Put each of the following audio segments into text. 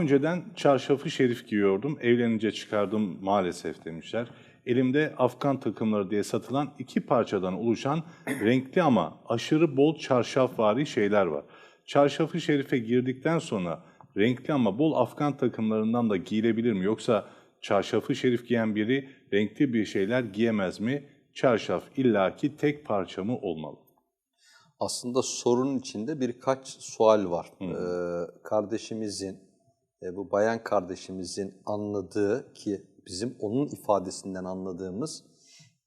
Daha önceden çarşafı şerif giyiyordum. Evlenince çıkardım maalesef demişler. Elimde Afgan takımları diye satılan iki parçadan oluşan renkli ama aşırı bol çarşafvari şeyler var. Çarşafı şerife girdikten sonra renkli ama bol Afgan takımlarından da giyilebilir mi? Yoksa çarşafı şerif giyen biri renkli bir şeyler giyemez mi? Çarşaf illaki tek parça mı olmalı? Aslında sorunun içinde birkaç sual var. Ee, kardeşimizin, e, bu bayan kardeşimizin anladığı ki bizim onun ifadesinden anladığımız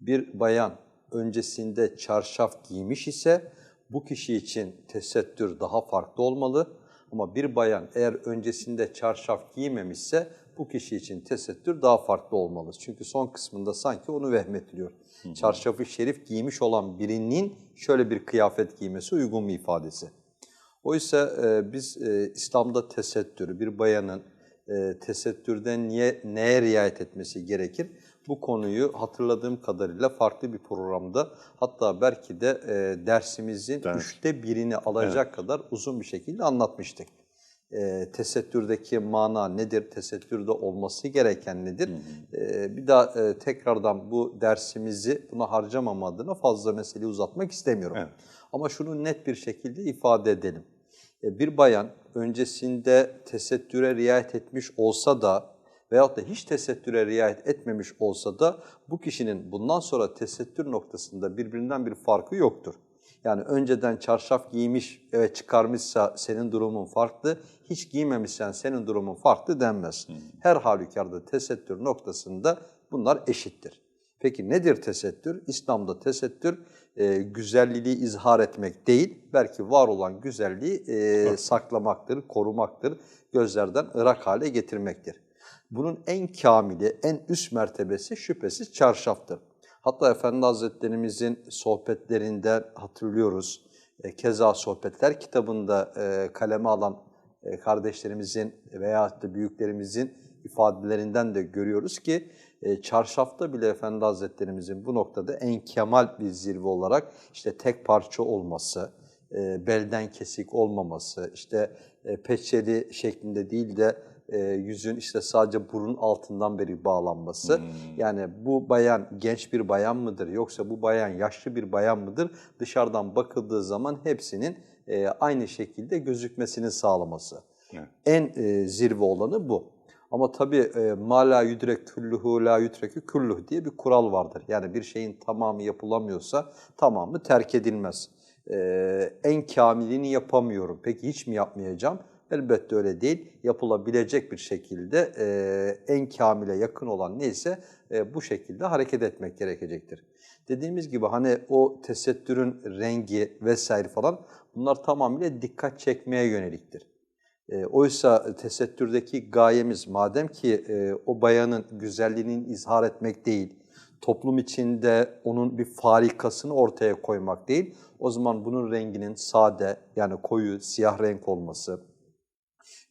bir bayan öncesinde çarşaf giymiş ise bu kişi için tesettür daha farklı olmalı. Ama bir bayan eğer öncesinde çarşaf giymemişse bu kişi için tesettür daha farklı olmalı. Çünkü son kısmında sanki onu vehmetiliyor. Çarşafı şerif giymiş olan birinin şöyle bir kıyafet giymesi uygun bir ifadesi. Oysa e, biz e, İslam'da tesettür, bir bayanın e, tesettürde niye neye riayet etmesi gerekir? Bu konuyu hatırladığım kadarıyla farklı bir programda hatta belki de e, dersimizin Ders. üçte birini alacak kadar uzun bir şekilde anlatmıştık. E, tesettürdeki mana nedir? Tesettürde olması gereken nedir? E, bir daha e, tekrardan bu dersimizi buna harcamam adına fazla meseleyi uzatmak istemiyorum. Evet. Ama şunu net bir şekilde ifade edelim. E, Bir bayan öncesinde tesettüre riayet etmiş olsa da veyahut da hiç tesettüre riayet etmemiş olsa da bu kişinin bundan sonra tesettür noktasında birbirinden bir farkı yoktur. Yani önceden çarşaf giymiş ve çıkarmışsa senin durumun farklı, hiç giymemişsen senin durumun farklı denmez. Her halükarda tesettür noktasında bunlar eşittir. Peki nedir tesettür? İslam'da tesettür e, güzelliği izhar etmek değil, belki var olan güzelliği e, saklamaktır, korumaktır, gözlerden ırak hale getirmektir. Bunun en kamili, en üst mertebesi şüphesiz çarşaftır. Hatta Efendi Hazretlerimizin sohbetlerinde hatırlıyoruz. E, Keza Sohbetler kitabında e, kaleme alan e, kardeşlerimizin veya da büyüklerimizin ifadelerinden de görüyoruz ki e, çarşafta bile Efendi Hazretlerimizin bu noktada en kemal bir zirve olarak işte tek parça olması, e, belden kesik olmaması, işte e, peçeli şeklinde değil de e, yüzün işte sadece burun altından beri bağlanması. Yani bu bayan genç bir bayan mıdır yoksa bu bayan yaşlı bir bayan mıdır? Dışarıdan bakıldığı zaman hepsinin e, aynı şekilde gözükmesini sağlaması. Evet. En e, zirve olanı bu. Ama tabii e, ma la yudrek külluhu la yutrekü külluh diye bir kural vardır. Yani bir şeyin tamamı yapılamıyorsa tamamı terk edilmez. E, en kamilini yapamıyorum. Peki hiç mi yapmayacağım? Elbette öyle değil. Yapılabilecek bir şekilde e, en kamile yakın olan neyse e, bu şekilde hareket etmek gerekecektir. Dediğimiz gibi hani o tesettürün rengi vesaire falan bunlar tamamıyla dikkat çekmeye yöneliktir. E, oysa tesettürdeki gayemiz madem ki e, o bayanın güzelliğini izhar etmek değil, toplum içinde onun bir farikasını ortaya koymak değil, o zaman bunun renginin sade yani koyu, siyah renk olması,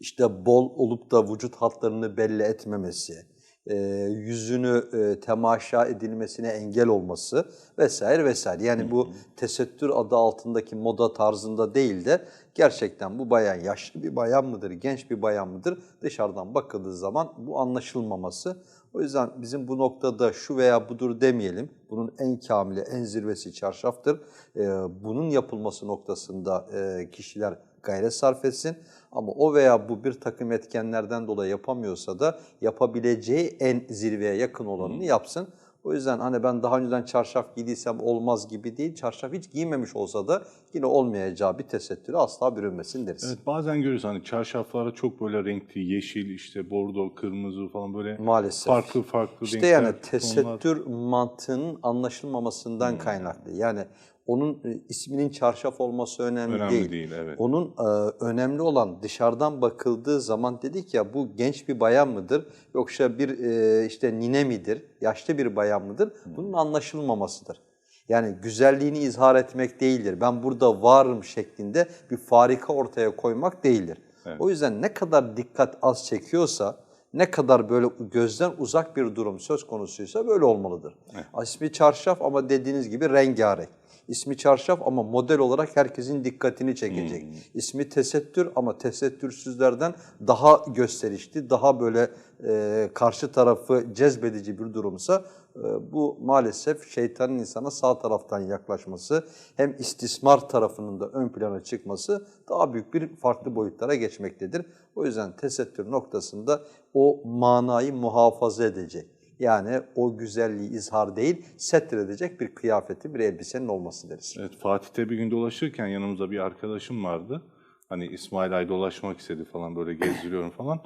işte bol olup da vücut hatlarını belli etmemesi, e, yüzünü e, temaşa edilmesine engel olması vesaire vesaire. Yani bu tesettür adı altındaki moda tarzında değil de gerçekten bu bayan yaşlı bir bayan mıdır, genç bir bayan mıdır dışarıdan bakıldığı zaman bu anlaşılmaması. O yüzden bizim bu noktada şu veya budur demeyelim. Bunun en kamili, en zirvesi çarşaftır. E, bunun yapılması noktasında e, kişiler gayret sarf etsin. Ama o veya bu bir takım etkenlerden dolayı yapamıyorsa da yapabileceği en zirveye yakın olanını yapsın. O yüzden hani ben daha önceden çarşaf giydiysem olmaz gibi değil, çarşaf hiç giymemiş olsa da yine olmayacağı bir tesettüre asla bürünmesin deriz. Evet bazen görüyoruz hani çarşaflara çok böyle renkli, yeşil, işte bordo, kırmızı falan böyle Maalesef. farklı farklı İşte renkler, yani tonlar. tesettür mantığının anlaşılmamasından kaynaklı. Yani onun e, isminin çarşaf olması önemli, Önemli değil. değil, evet. Onun e, önemli olan dışarıdan bakıldığı zaman dedik ya bu genç bir bayan mıdır yoksa bir e, işte nine midir, yaşlı bir bayan mıdır? Bunun anlaşılmamasıdır. Yani güzelliğini izhar etmek değildir. Ben burada varım şeklinde bir farika ortaya koymak değildir. O yüzden ne kadar dikkat az çekiyorsa, ne kadar böyle gözden uzak bir durum söz konusuysa böyle olmalıdır. İsmi çarşaf ama dediğiniz gibi rengarenk. İsmi çarşaf ama model olarak herkesin dikkatini çekecek. İsmi tesettür ama tesettürsüzlerden daha gösterişli, daha böyle e, karşı tarafı cezbedici bir durumsa e, bu maalesef şeytanın insana sağ taraftan yaklaşması hem istismar tarafının da ön plana çıkması daha büyük bir farklı boyutlara geçmektedir. O yüzden tesettür noktasında o manayı muhafaza edecek. Yani o güzelliği izhar değil, setredecek bir kıyafeti, bir elbisenin olması deriz. Evet, Fatih'te bir gün dolaşırken yanımızda bir arkadaşım vardı. Hani İsmail Ay dolaşmak istedi falan böyle gezdiriyorum falan.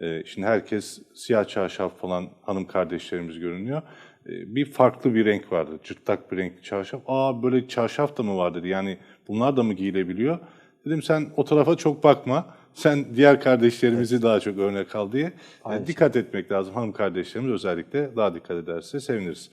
Ee, şimdi herkes siyah çarşaf falan hanım kardeşlerimiz görünüyor. Ee, bir farklı bir renk vardı. Cırtlak bir renkli çarşaf. Aa böyle çarşaf da mı var dedi. Yani bunlar da mı giyilebiliyor? Dedim sen o tarafa çok bakma. Sen diğer kardeşlerimizi daha çok örnek al diye. Ee, dikkat etmek lazım. Hanım kardeşlerimiz özellikle daha dikkat ederse seviniriz.